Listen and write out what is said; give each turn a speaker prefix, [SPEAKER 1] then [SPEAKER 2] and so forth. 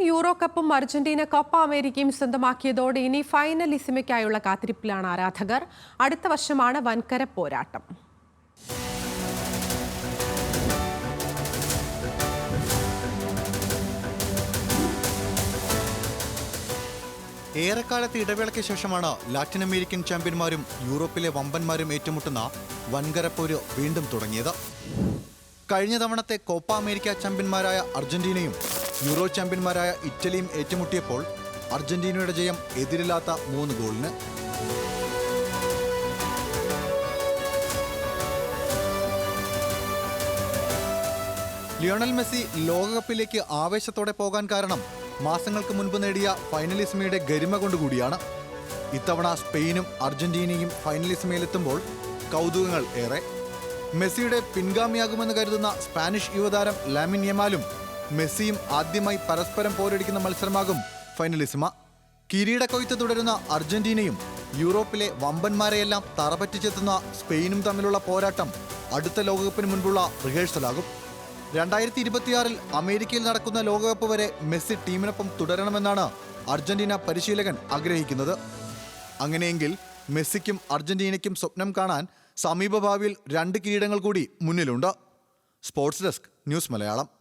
[SPEAKER 1] Euro കപ്പും Argentina cup അമേരിക്കയും സ്വന്തമാക്കിയതോടെ ഇനി ഫൈനലിസിമയ്ക്കായുള്ള കാത്തിരിപ്പിലാണ് ആരാധകർ. അടുത്ത വർഷമാണ് വൻകര പോരാട്ടം.
[SPEAKER 2] ഏറെക്കാലത്തെ ഇടവേളയ്ക്ക് ശേഷമാണ് ലാറ്റിൻ അമേരിക്കൻ ചാമ്പ്യന്മാരും യൂറോപ്പിലെ വമ്പന്മാരും ഏറ്റുമുട്ടുന്ന വൻകര പോര് വീണ്ടും തുടങ്ങിയത്. കഴിഞ്ഞ തവണത്തെ കോപ്പ അമേരിക്ക ചാമ്പ്യന്മാരായ അർജന്റീനയും യൂറോ ചാമ്പ്യന്മാരായ ഇറ്റലിയും ഏറ്റുമുട്ടിയപ്പോൾ അർജന്റീനയുടെ ജയം എതിരില്ലാത്ത മൂന്ന് ഗോളിന്. ലിയോണൽ മെസ്സി ലോകകപ്പിലേക്ക് ആവേശത്തോടെ പോകാൻ കാരണം മാസങ്ങൾക്ക് മുൻപ് നേടിയ ഫൈനലിസ്മയുടെ ഗരിമ കൊണ്ടുകൂടിയാണ്. ഇത്തവണ സ്പെയിനും അർജന്റീനയും ഫൈനലിസ്മയിലെത്തുമ്പോൾ കൗതുകങ്ങൾ ഏറെ. മെസ്സിയുടെ പിൻഗാമിയാകുമെന്ന് കരുതുന്ന സ്പാനിഷ് യുവതാരം ലാമിൻ യമാലും മെസ്സിയും ആദ്യമായി പരസ്പരം പോരടിക്കുന്ന മത്സരമാകും ഫൈനലിസ്മ. കിരീടക്കൊയ്ത്ത് തുടരുന്ന അർജന്റീനയും യൂറോപ്പിലെ വമ്പന്മാരെയെല്ലാം തറപറ്റിച്ചെത്തുന്ന സ്പെയിനും തമ്മിലുള്ള പോരാട്ടം അടുത്ത ലോകകപ്പിന് മുൻപുള്ള റിഹേഴ്സലാകും. രണ്ടായിരത്തി ഇരുപത്തിയാറിൽ അമേരിക്കയിൽ നടക്കുന്ന ലോകകപ്പ് വരെ മെസ്സി ടീമിനൊപ്പം തുടരണമെന്നാണ് അർജന്റീന പരിശീലകൻ ആഗ്രഹിക്കുന്നത്. അങ്ങനെയെങ്കിൽ മെസ്സിക്കും അർജന്റീനയ്ക്കും സ്വപ്നം കാണാൻ സമീപഭാവിയിൽ രണ്ട് കിരീടങ്ങൾ കൂടി മുന്നിലുണ്ട്. Sports desk news Malayalam.